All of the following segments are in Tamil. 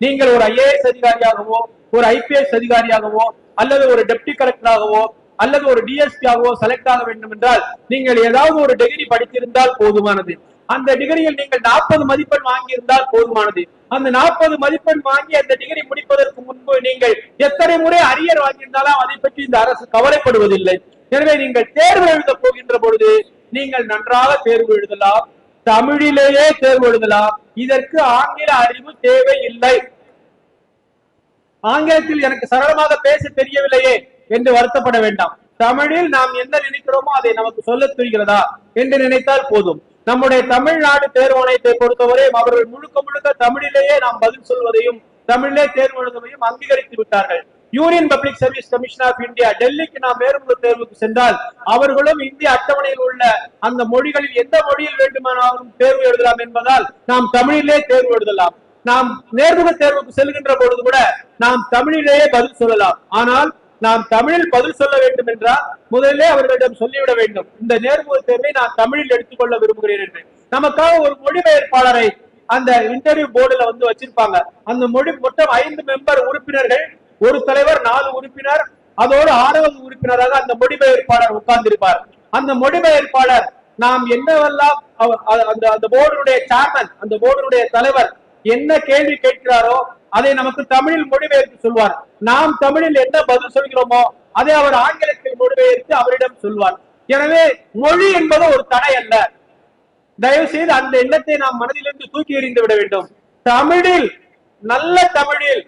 நீங்கள் ஒரு ஐஏஎஸ் அதிகாரியாகவோ ஒரு ஐபிஎஸ் அதிகாரியாகவோ அல்லது ஒரு டெப்டி கலெக்டராகவோ அல்லது ஒரு டிஎஸ்பி ஆகவோ செலக்ட் ஆக வேண்டும் என்றால் நீங்கள் ஏதாவது ஒரு டிகிரி படித்திருந்தால் போதுமானது. அந்த டிகிரியில் நீங்கள் நாற்பது மதிப்பெண் வாங்கியிருந்தால் போதுமானது. அந்த நாற்பது மதிப்பெண் வாங்கி அந்த டிகிரி முடிப்பதற்கு முன்பு நீங்கள் எத்தனை முறை அரியர் வாங்கியிருந்தாலும் அதை பற்றி இந்த அரசு கவலைப்படுவதில்லை. எனவே நீங்கள் தேர்வு எழுத போகின்ற பொழுது நீங்கள் நன்றாக தேர்வு எழுதலாம். தமிழிலேயே தேர்வு எழுதலாம். இதற்கு ஆங்கில அறிவு தேவையில்லை. ஆங்கிலத்தில் எனக்கு சரளமாக பேச தெரியவில்லையே என்று வருத்தப்பட வேண்டாம். தமிழில் நாம் என்ன நினைக்கிறோமோ அதை நமக்கு சொல்ல தெரிகிறதா என்று நினைத்தால் போதும். நம்முடைய தமிழ்நாடு தேர்வாணையத்தை பொறுத்தவரை அவர்கள் முழுக்க முழுக்க தமிழிலேயே நாம் பதில் சொல்வதையும் தமிழிலே தேர்வு எழுதுவதையும் அங்கீகரித்து விட்டார்கள். Union Public Service Commission of India டெல்லிக்கு நாம் வேறு தேர்வுக்கு சென்றால் அவர்களும் இந்திய அட்டவணையில் உள்ள அந்த மொழிகளில் எந்த மொழியில் வேண்டுமானாலும் தேர்வு எழுதலாம் என்பதால் நாம் தமிழிலே தேர்வு எழுதலாம். நாம் நேர்முக தேர்வுக்கு செல்கின்ற பொழுது கூட நாம் தமிழிலேயே பதில் சொல்லலாம். ஆனால் நாம் தமிழில் பதில் சொல்ல வேண்டும் என்றால் முதலிலே அவர்களிடம் சொல்லிவிட வேண்டும். இந்த நேர்முக தேர்வை நான் தமிழில் எடுத்துக்கொள்ள விரும்புகிறேன் என்று. நமக்காக ஒரு மொழிபெயர்ப்பாளரை அந்த இன்டர்வியூ போர்டுல வந்து வச்சிருப்பாங்க. அந்த மொழி மொத்தம் ஐந்து மெம்பர் உறுப்பினர்கள் ஒரு தலைவர் நாலு உறுப்பினர் அதோடு ஆறாவது உறுப்பினராக அந்த மொழிபெயர்ப்பாளர் உட்கார்ந்திருப்பார். அந்த மொழிபெயர்ப்பாளர் நாம் என்னவெல்லாம் அந்த அந்த போர்டுடைய சேர்மன் அந்த போர்டுடைய தலைவர் என்ன கேள்வி கேட்கிறாரோ அதை நமக்கு தமிழில் மொழிபெயர்த்து சொல்வார். நாம் தமிழில் என்ன பதில் சொல்கிறோமோ அதை அவர் ஆங்கிலத்தில் மொழிபெயர்த்து அவரிடம் சொல்வார். எனவே மொழி என்பது ஒரு தடை அல்ல. தயவு செய்து அந்த எண்ணத்தை நாம் மனதிலிருந்து தூக்கி எறிந்து விட வேண்டும். தமிழில் நல்ல தமிழில்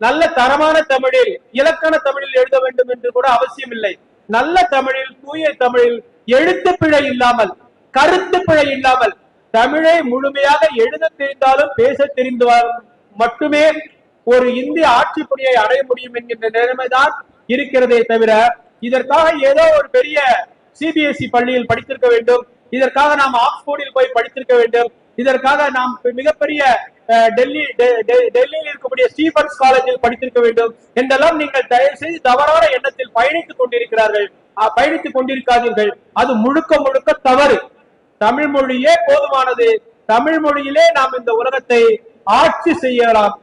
நல்ல தரமான தமிழில் இலக்கண தமிழில் எழுத வேண்டும் என்று கூட அவசியம் இல்லை நல்ல தமிழில் தூய தமிழில் எழுத்து பிழை இல்லாமல் கருத்து பிழை இல்லாமல் தமிழை முழுமையாக எழுத தெரிந்தாலும் பேச தெரிந்தாலும் மட்டுமே ஒரு இந்திய ஆட்சி பணியை அடைய முடியும் என்கின்ற நிலைமைதான் இருக்கிறதே தவிர இதற்காக ஏதோ ஒரு பெரிய சிபிஎஸ்இ பள்ளியில் படித்திருக்க வேண்டும். இதற்காக நாம் ஆக்ஸ்போர்டில் போய் படித்திருக்க வேண்டும். இதற்காக நாம் மிகப்பெரிய டெல்லி டெல்லியில் இருக்கக்கூடிய ஸ்டீபன்ஸ் காலேஜில் படித்திருக்க வேண்டும். என்றெல்லாம் நீங்கள் தயவு செய்து தவறான எண்ணத்தில் பயணித்துக் கொண்டிருக்கிறார்கள். பயணித்துக் கொண்டிருக்காதீர்கள். அது முழுக்க முழுக்க தவறு. தமிழ் மொழியே போதுமானது. தமிழ் மொழியிலே நாம் இந்த உலகத்தை ஆட்சி செய்யலாம்.